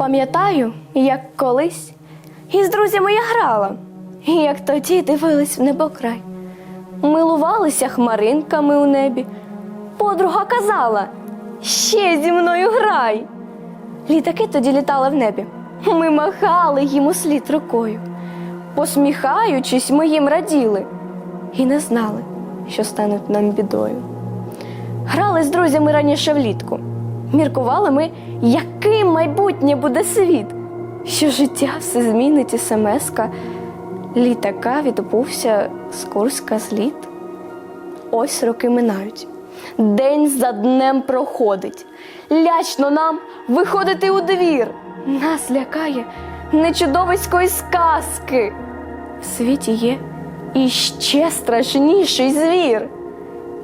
Пам'ятаю, як колись із друзями я грала, і як тоді дивились в небокрай. Милувалися хмаринками у небі. Подруга казала: ще зі мною грай. Літаки тоді літали в небі. Ми махали їм у слід рукою. Посміхаючись, ми їм раділи і не знали, що стануть нам бідою. Грали з друзями раніше влітку. Міркували ми, яким майбутнє буде світ, що життя все змінить і семеска. Літака відбувся з Курська зліт. Ось роки минають. День за днем проходить. Лячно нам виходити у двір. Нас лякає не чудовисько сказки. В світі є іще страшніший звір.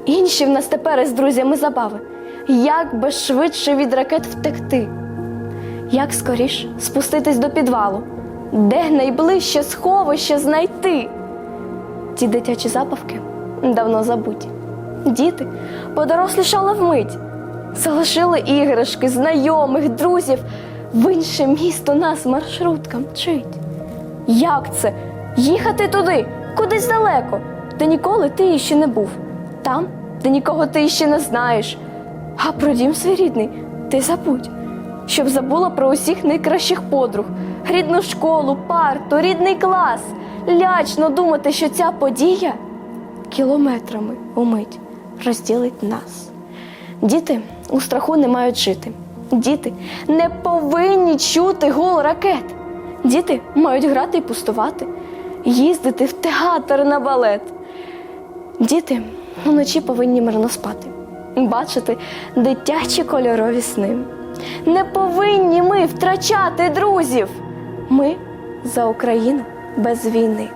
Інші в нас тепер із друзями забави. Як би швидше від ракет втекти? Як скоріш спуститись до підвалу? Де найближче сховище знайти? Ті дитячі забавки давно забуті. Діти подорослішали вмить, залишили іграшки, знайомих, друзів. В інше місто нас маршрутка мчить. Як це? Їхати туди, кудись далеко, де ніколи ти іще не був, там, де нікого ти іще не знаєш. А про дім свій рідний ти забудь, щоб забула про усіх найкращих подруг, рідну школу, парту, рідний клас. Лячно думати, що ця подія кілометрами умить розділить нас. Діти у страху не мають жити. Діти не повинні чути гул ракет. Діти мають грати і пустувати, їздити в театр на балет. Діти вночі повинні мирно спати, бачити дитячі кольорові сни. Не повинні ми втрачати друзів. Ми за Україну без війни.